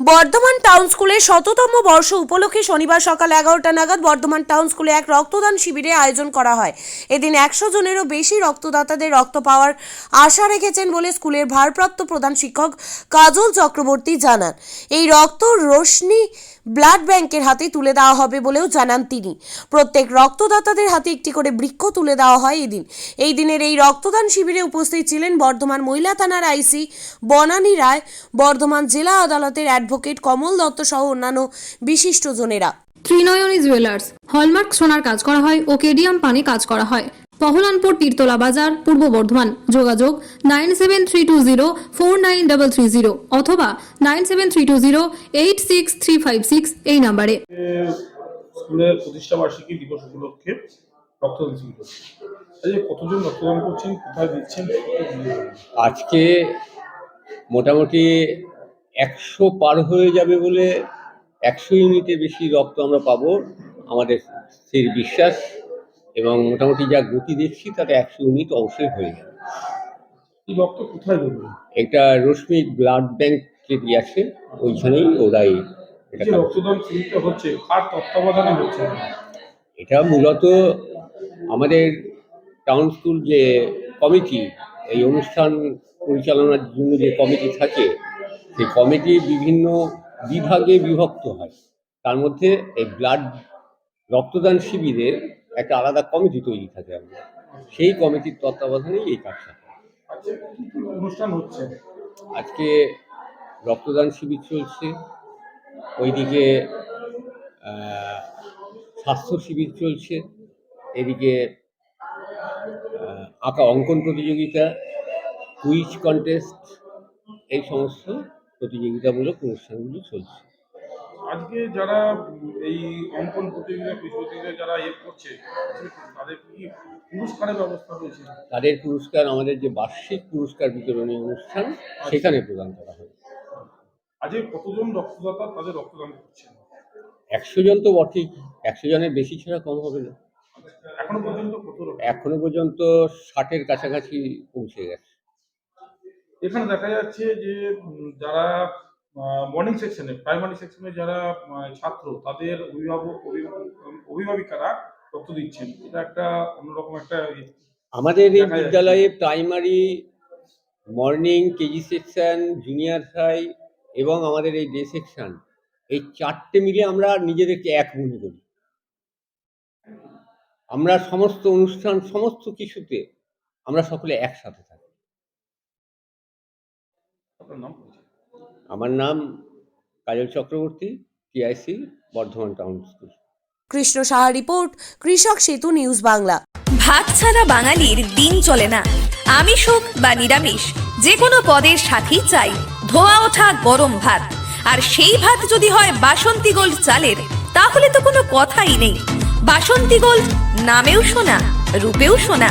Bardhaman town স্কুলের শততম বর্ষ উপলক্ষে শনিবার সকাল এগারোটা নাগাদ বর্ধমান টাউন স্কুলে এক রক্তদান শিবিরে আয়োজন করা হয়। এদিন একশো জনেরও বেশি রক্তদাতাদের রক্ত পাওয়ার আশা রেখেছেন বলে স্কুলের ভারপ্রাপ্ত প্রধান শিক্ষক কাজল চক্রবর্তী জানান। এই রক্ত রোশনি ব্লাড ব্যাংকের হাতে তুলে দেওয়া হবে বলেও জানান তিনি। প্রত্যেক রক্তদাতাদের হাতে একটি করে বৃক্ষ তুলে দেওয়া হয় এদিন। এই দিনের এই রক্তদান শিবিরে উপস্থিত ছিলেন বর্ধমান মহিলা থানার আইসি বনানী রায়, বর্ধমান জেলা আদালতের অ্যাডভোকেট কমল দত্ত সহ অন্যান্য বিশিষ্টজনেরা ত্রিনয়নী জুয়েলার্স হলমার্ক সোনার কাজ করা হয় ও কেডিয়াম পানে কাজ করা হয়। পহলানপুর তীরতলা বাজার পূর্ব বর্ধমান। যোগাযোগ nine seven three two zero four nine double three zero অথবা nine seven three two zero eight six three five six এই নাম্বারে। স্কুলের প্রতিষ্ঠা বার্ষিকী দিবস উপলক্ষে রক্তদান শিবির হচ্ছে কতজন রক্তদান করছেন? কোথায় দিচ্ছেন? আজকে মোটামুটি একশো পার হয়ে যাবে বলে একশো ইউনিটের বেশি রক্ত আমরা পাবো আমাদের সেই বিশ্বাস এবং মোটামুটি যা গতি দেখছি তাতে একশো ইউনিট অবশ্যই হয়ে যাবে। এই রক্ত কোথায় দেবেন একটা রশ্মি ব্লাড ব্যাংক যেটি আছে ওইখানেই ওরাই এটা যে রক্তদান শিবিরটা হচ্ছে কার তত্ত্বাবধানে হচ্ছে? এটা মূলত আমাদের টাউন স্কুল যে কমিটি এই অনুষ্ঠান পরিচালনার জন্য যে কমিটি থাকে সেই কমিটি বিভিন্ন বিভাগে বিভক্ত হয় তার মধ্যে এই ব্লাড রক্তদান শিবিরের একটা আলাদা কমিটি তৈরি থাকে আমাদের সেই কমিটির তত্ত্বাবধানেই এই কাজটা। আচ্ছা অনুষ্ঠান হচ্ছে আজকে রক্তদান শিবির চলছে ওইদিকে স্বাস্থ্য শিবির চলছে এদিকে আঁকা অঙ্কন প্রতিযোগিতা কুইজ কন্টেস্ট এই সমস্ত প্রতিযোগিতামূলক অনুষ্ঠানগুলো চলছে। আজকে যারা এই অঙ্কন প্রতিযোগিতা প্রতিযোগিতা যারা ইয়ে করছে তাদের কি পুরস্কারের ব্যবস্থা রয়েছে? তাদের পুরস্কার আমাদের যে বার্ষিক পুরস্কার বিতরণী অনুষ্ঠান সেখানে প্রদান করা হয়। আজকে কতজন রক্তদাতা তাদের রক্তদান করছেন? একশো জন তো বটেই। একশো জনের বেশি ছাড়া কম হবে না। এখনও পর্যন্ত কত এখনও পর্যন্ত ষাটের কাছাকাছি পৌঁছে গেছে। এখানে দেখা যাচ্ছে যে যারা মর্নিং সেকশনে প্রাইমারি সেকশনে যারা ছাত্র তাদের অভিভাবক অভিভাবক- অভিভাবিকারা রক্ত দিচ্ছেন। এটা একটা অন্যরকম একটা ইয়ে। আমাদের এই বিদ্যালয়ে primary morning KG section junior high এবং আমাদের এই ডে সেকশন এই চারটে মিলে আমরা নিজেদেরকে এক মনে করি। আমরা সমস্ত অনুষ্ঠান সমস্ত কিছুতে আমরা সকলে একসাথে আপনার নাম আমার নাম Kajal Chakraborty TIC Bardhaman town school. Krishna Saha report Krishak Setu news Bangla. ভাত ছাড়া বাঙালির দিন চলে না। আমিষ হোক বা নিরামিষ যে কোনো পদের সাথেই চাই ধোয়া ওঠা গরম ভাত। আর সেই ভাত যদি হয় বাসন্তী গোল্ড চালের তাহলে তো কোনো কথাই নেই। বাসন্তী গোল্ড নামেও শোনা রূপেও শোনা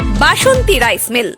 বাসন্তী রাইস মিল।